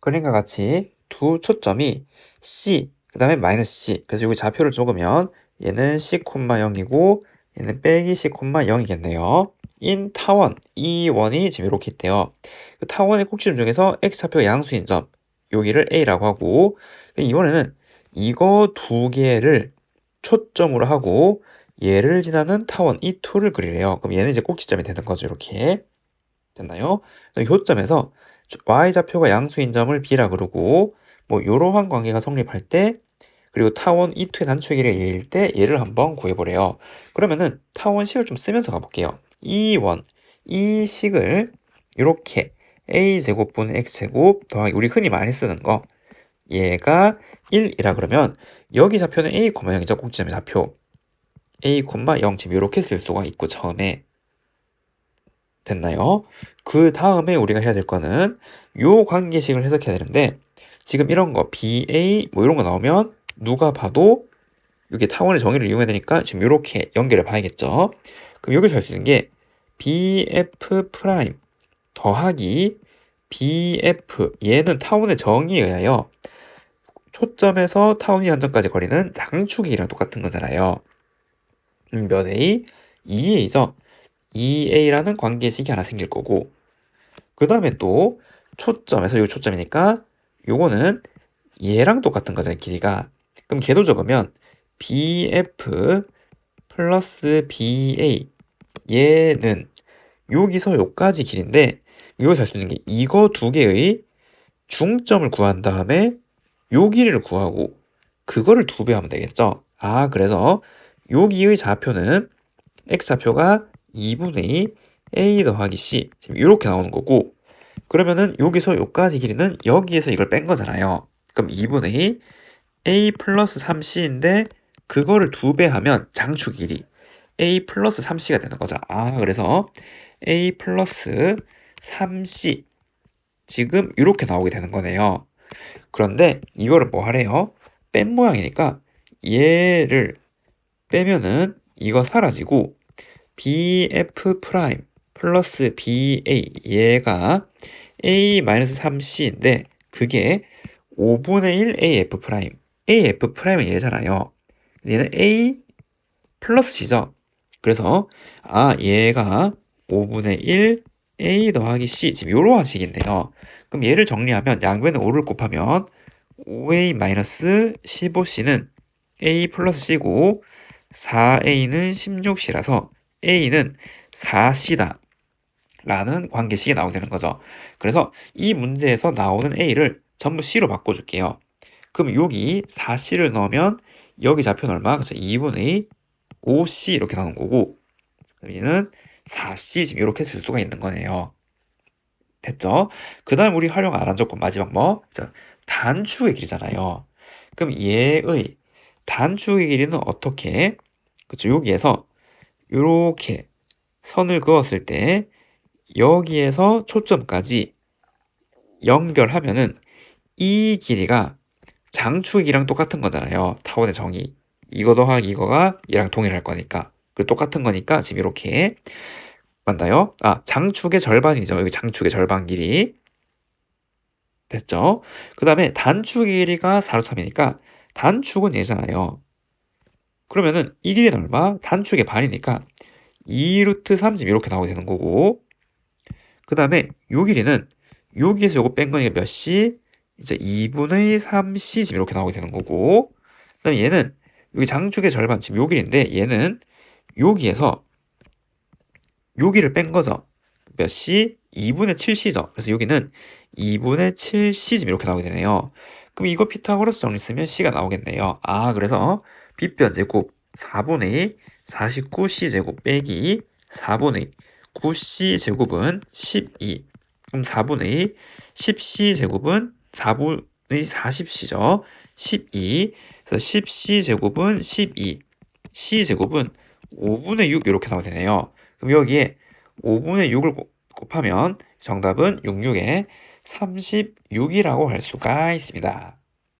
그림과 같이 두 초점이 C, 그 다음에 마이너스 C. 그래서 여기 좌표를 적으면 얘는 C, 0이고 얘는 빼기 C, 0이겠네요. 인 타원, 이 원이 지금 이렇게 있대요. 그 타원의 꼭지점 중에서 X좌표 양수인 점, 여기를 A라고 하고 이번에는 이거 두 개를 초점으로 하고 얘를 지나는 타원 이 투를 그리래요. 그럼 얘는 이제 꼭지점이 되는 거죠. 이렇게 됐나요? 교점에서 y좌표가 양수인 점을 b라 그러고 뭐 이러한 관계가 성립할 때 그리고 타원 이2의 단축일이 얘일 때 얘를 한번 구해보래요. 그러면은 타원 식을 좀 쓰면서 가볼게요. 이 원, 이 식을 이렇게 a제곱분의 x제곱 더하기 우리 흔히 많이 쓰는 거 얘가 1이라 그러면 여기 좌표는 a, 0이죠. 꼭지점의 좌표 a, 0 지금 이렇게 쓸 수가 있고 처음에 됐나요? 그 다음에 우리가 해야 될 거는 요 관계식을 해석해야 되는데 지금 이런 거 BA 뭐 이런 거 나오면 누가 봐도 이게 타원의 정의를 이용해야 되니까 지금 이렇게 연결해 봐야겠죠. 그럼 여기서 할 수 있는 게 BF 프라임 더하기 BF 얘는 타원의 정의에 의하여 초점에서 타원이 한 점까지 거리는 장축이랑 똑같은 거잖아요. 음, 몇 A? 2A죠. 2A라는 관계식이 하나 생길 거고 그 다음에 또 초점에서 요 초점이니까 요거는 얘랑 똑같은 거잖아요. 길이가. 그럼 걔도 적으면 BF 플러스 BA 얘는 여기서 요까지 길인데 여기서 할수 있는 게 이거 두 개의 중점을 구한 다음에 요 길이를 구하고 그거를 두 배 하면 되겠죠. 아 그래서 여기의 좌표는 x좌표가 2분의 a 더하기 c 지금 이렇게 나오는 거고 그러면은 여기서 여기까지 길이는 여기에서 이걸 뺀 거잖아요. 그럼 2분의 a 플러스 3c인데 그거를 두 배 하면 장축 길이 a 플러스 3c가 되는 거죠. 아 그래서 a 플러스 3c 지금 이렇게 나오게 되는 거네요. 그런데 이거를 뭐 하래요? 뺀 모양이니까 얘를 빼면은 이거 사라지고 bf 프라임 플러스 ba 얘가 a-3c인데 그게 5분의 1 af 프라임 af 프라임은 얘잖아요. 얘는 a 플러스 c죠. 그래서 아 얘가 5분의 1 a 더하기 c 지금 이러한 식인데요. 그럼 얘를 정리하면 양변에 5를 곱하면 5a-15c는 a 플러스 c고 4a는 16c라서 a는 4c다 라는 관계식이 나오게 되는 거죠. 그래서 이 문제에서 나오는 a를 전부 c로 바꿔줄게요. 그럼 여기 4c를 넣으면 여기 좌표는 얼마? 그렇죠. 2분의 5c 이렇게 나오는 거고 얘는 4c 지금 이렇게 쓸 수가 있는 거네요. 됐죠? 그 다음 우리 활용 안 한 조건 마지막 뭐? 단축의 길이잖아요. 그럼 얘의 단축의 길이는 어떻게? 그렇죠. 여기에서 이렇게 선을 그었을 때 여기에서 초점까지 연결하면은 이 길이가 장축이랑 똑같은 거잖아요. 타원의 정의. 이거 더하기 이거가 얘랑 동일할 거니까. 그 똑같은 거니까 지금 이렇게 맞나요? 아, 장축의 절반이죠. 여기 장축의 절반 길이. 됐죠? 그 다음에 단축 길이가 4루탐이니까 단축은 얘잖아요. 그러면은 이 길이는 얼마? 단축의 반이니까 2루트 3 지금 이렇게 나오게 되는 거고 그 다음에 요 길이는 여기에서 요거 뺀 거니까 몇 시? 이제 2분의 3c 지금 이렇게 나오게 되는 거고 그 다음에 얘는 여기 장축의 절반 지금 요 길인데 얘는 여기에서 여기를 뺀 거죠. 몇 시? 2분의 7c죠. 그래서 여기는 2분의 7c 지금 이렇게 나오게 되네요. 그럼 이거 피타고라스 정리 쓰면 c가 나오겠네요. 아 그래서 빗변 제곱 4분의 49c 제곱 빼기 4분의 9c 제곱은 12. 그럼 4분의 10c 제곱은 4분의 40c죠. 12. 그래서 10c 제곱은 12. c 제곱은 5분의 6 이렇게 나오게 되네요. 그럼 여기에 5분의 6을 곱하면 정답은 66에 36이라고 할 수가 있습니다.